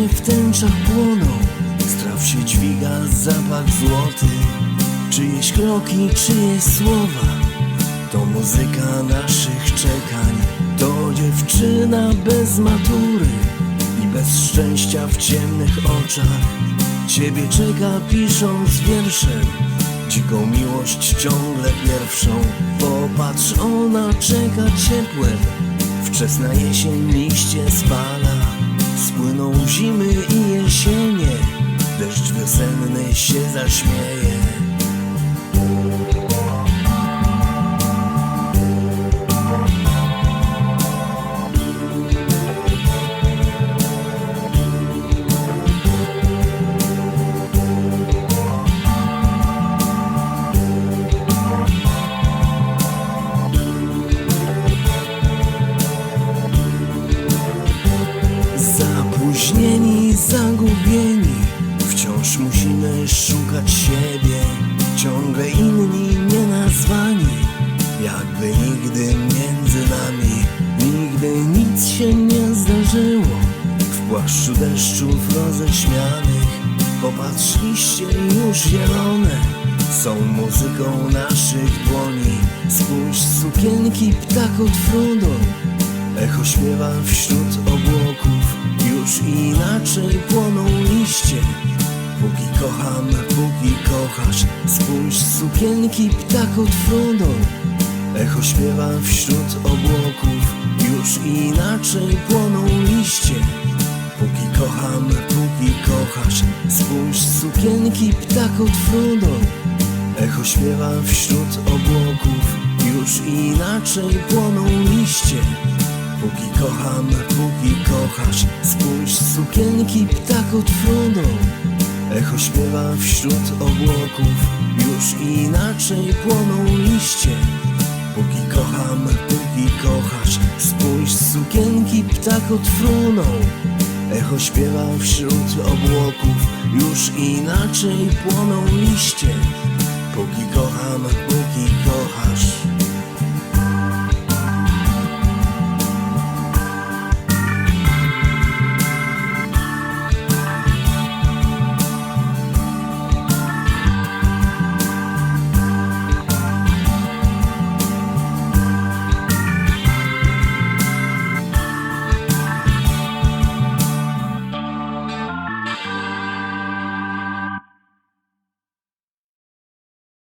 w tęczach płoną Straw się dźwiga zapach złoty. Czyjeś kroki, czyjeś słowa. To muzyka naszych czekań. To dziewczyna bez matury I bez szczęścia w ciemnych oczach. Ciebie czeka pisząc wierszem Dziką miłość ciągle pierwszą. Popatrz, ona czeka ciepłem Wczesna jesień liście spala Spłyną zimy i jesienie. Deszcz wiosenny się zaśmieje Zapóźnieni, zagubieni. Wciąż musimy szukać siebie. Ciągle inni nienazwani. Jakby nigdy między nami. Nigdy nic się nie zdarzyło. W płaszczu deszczów roześmianych. Popatrzyliście już zielone. Są muzyką naszych dłoni. Spójrz sukienki ptaków trudą Echo śpiewa wśród obłoków Już inaczej płoną liście. Póki kocham, póki kochasz Spójrz sukienki ptaków trudą Echo śpiewa wśród obłoków. Już inaczej płoną liście. Póki kocham, póki kochasz Spójrz sukienki ptaków trudą Echo śpiewa wśród obłoków. Już inaczej płoną liście. Póki kocham, kochasz Spójrz sukienki ptaków trudą Echo śpiewa wśród obłoków. Już inaczej płoną liście. Póki kocham, póki kochasz. Spójrz sukienki ptaków truną Echo śpiewa wśród obłoków. Już inaczej płoną liście